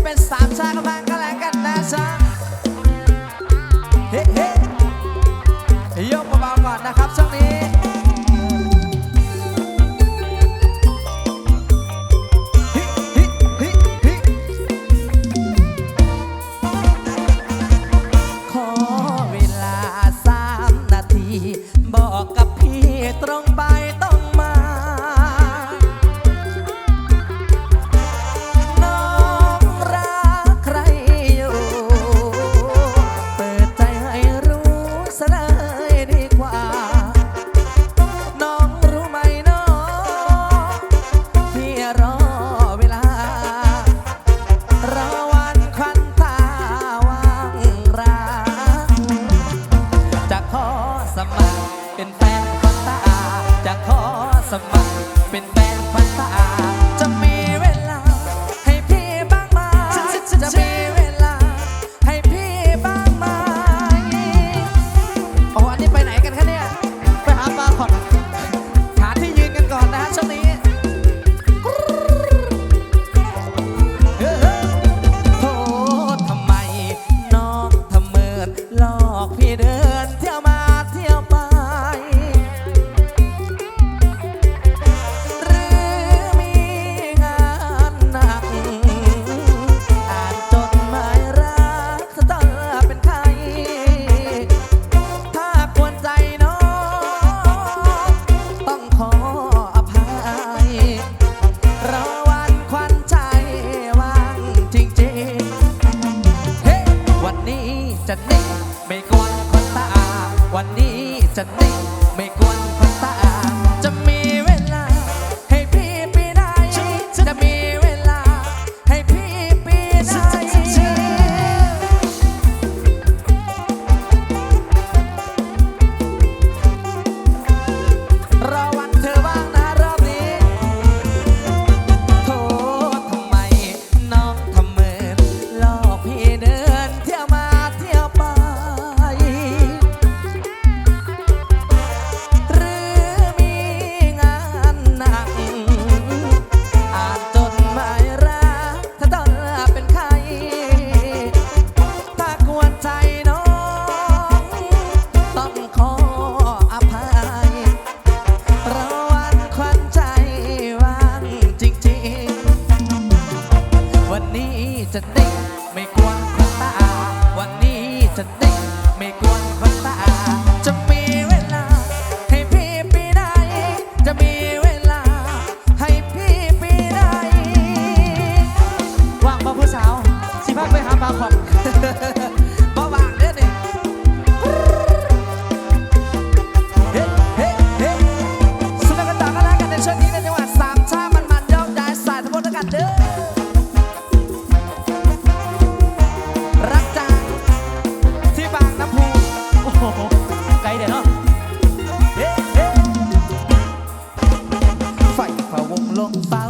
friends stop talking about วันนี้จะนิ่งไม่กวนคนตา วันนี้จะนิ่ follow.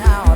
how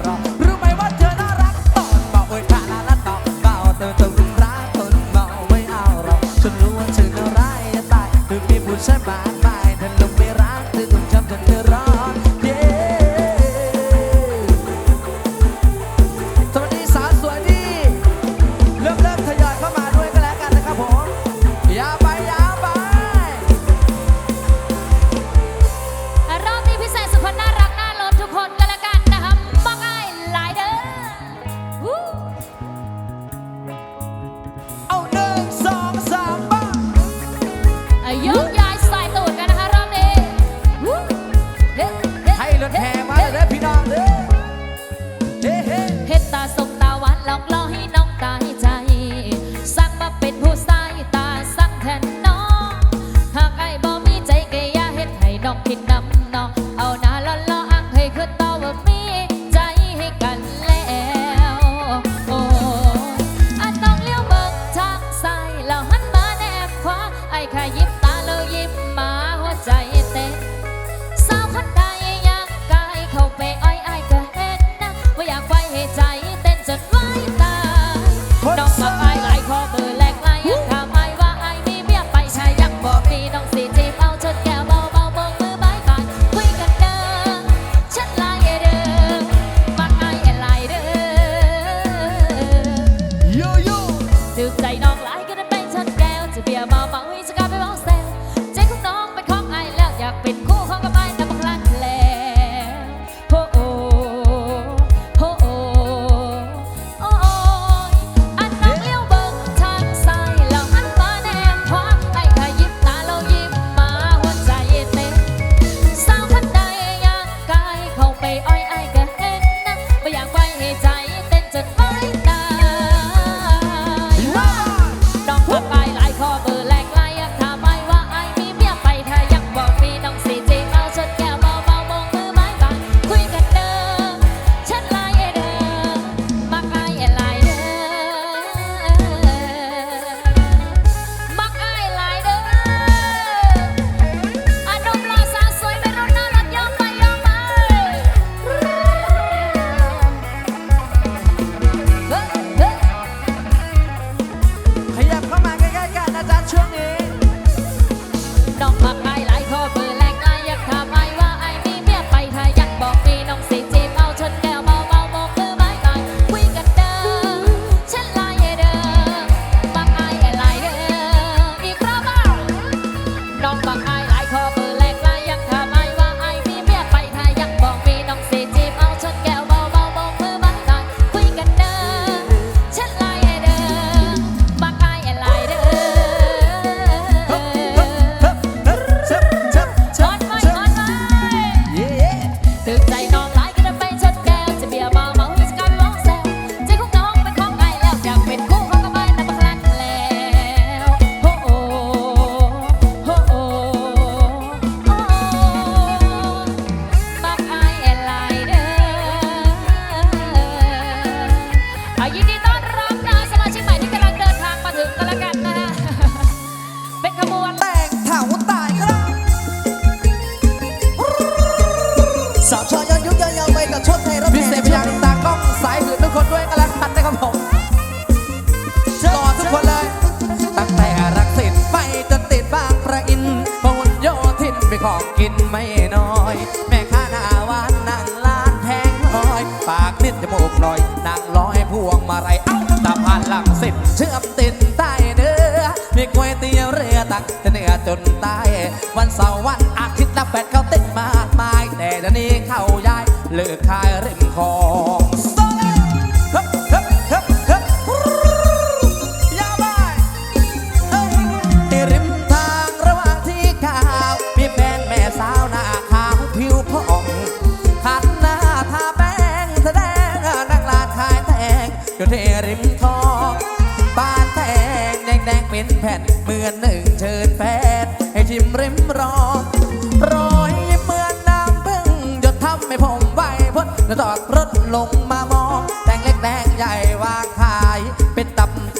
แฟนเขา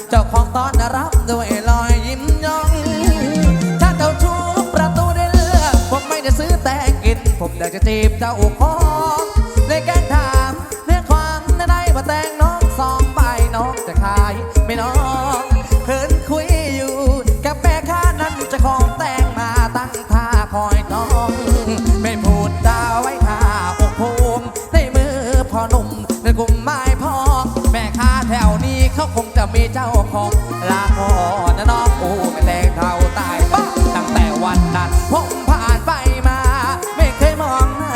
เจ้าของต้อนรับด้วยรอยยิ้มย่อง ถ้าเจ้าชูประตูได้เลือกผมไม่ได้ซื้อแต่กิน ผมอยากจะจีบเจ้าขอ เจ้าของลาพ่อนน้องอูไม่แต่งเท่าตายบ้าตั้งแต่วันนั้นผมผ่านไปมา ไม่เคยมองหน้า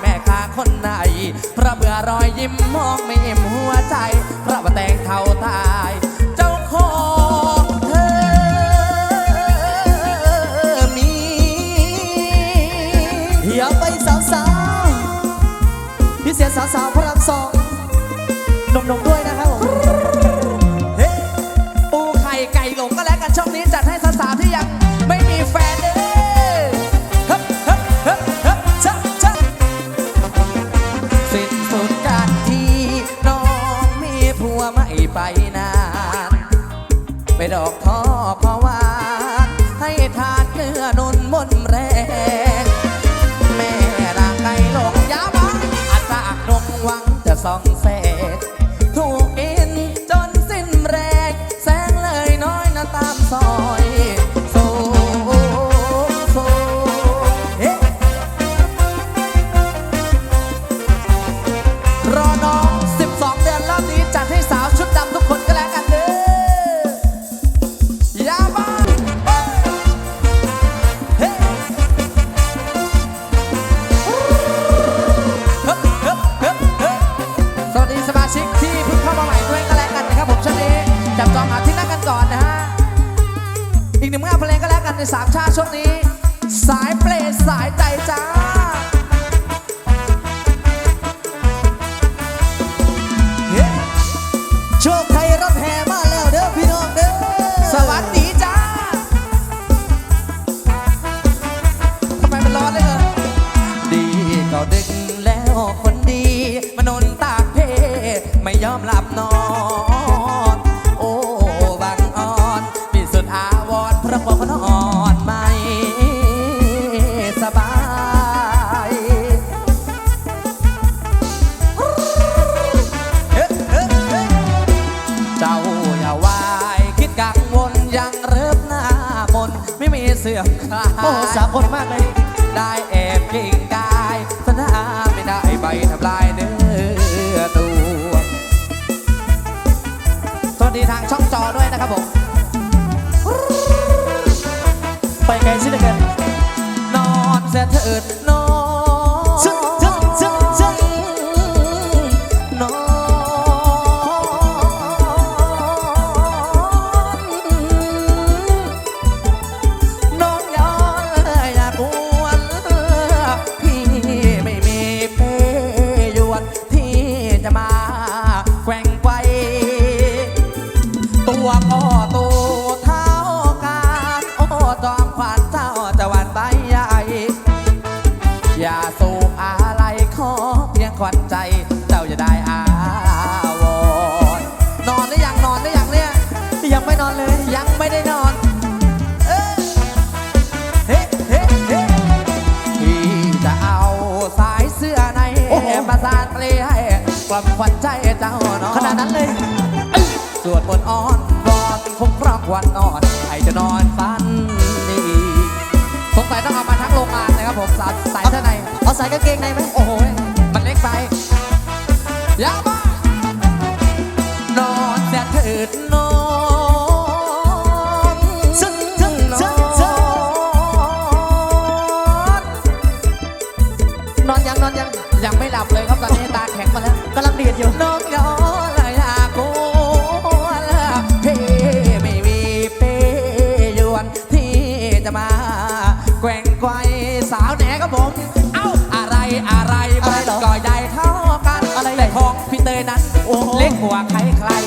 แม่ค้าคนไหนเพราะเบื่อรอยยิ้มมองไม่อิ่มหัวใจเพราะว่าแต่งเท่าตาย ในสามชาติช่วงนี้ สายเปลสายใจจ้า สื่อโอ้สามคนมากเลย ได้แอบกิงกายสนาไม่ได้ใบทำลายเนื้อตัวสวัสดีทางช่องจอด้วยนะครับผม ไปไกลสิเด็กนอนเสียเถิดนอนานเลยสวดบนอ่อนรอคงพรากวันนอนใครจะนอนฟันดีสงสัยต้องเอามาทั้งโรงงานนะครับผมสายสายเท่าไหร่เอาสายกางเกงในไหมโอ้โห มันเล็กไปยาวมานอนแต่เถิดนอนนอนยังนอนยังยังไม่หลับเลยครับตอนนี้ตาแข็งมาแล้วกำลังเดียดอยู่นอนยอ ผัวใครใคร